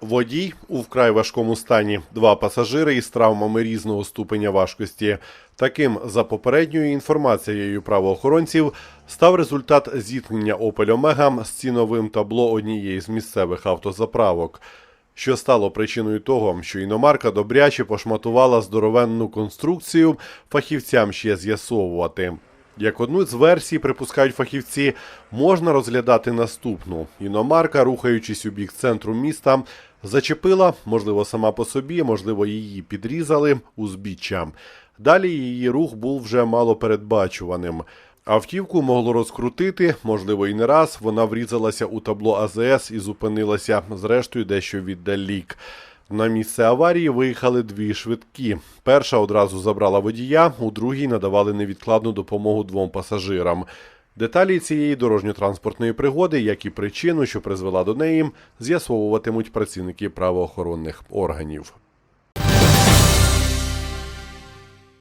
Водій у вкрай важкому стані. Два пасажири із травмами різного ступеня важкості. Таким, за попередньою інформацією правоохоронців, став результат зіткнення Opel Omega з ціновим табло однієї з місцевих автозаправок. Що стало причиною того, що іномарка добряче пошматувала здоровенну конструкцію, фахівцям ще з'ясовувати. Як одну з версій, припускають фахівці, можна розглядати наступну. Іномарка, рухаючись у бік центру міста, зачепила, можливо, сама по собі, можливо, її підрізали узбіччям. Далі її рух був вже малопередбачуваним. Автівку могло розкрутити, можливо, і не раз. Вона врізалася у табло АЗС і зупинилася, зрештою, дещо віддалік. На місце аварії виїхали дві швидкі. Перша одразу забрала водія, у другій надавали невідкладну допомогу двом пасажирам. Деталі цієї дорожньо-транспортної пригоди, як і причину, що призвела до неї, з'ясовуватимуть працівники правоохоронних органів.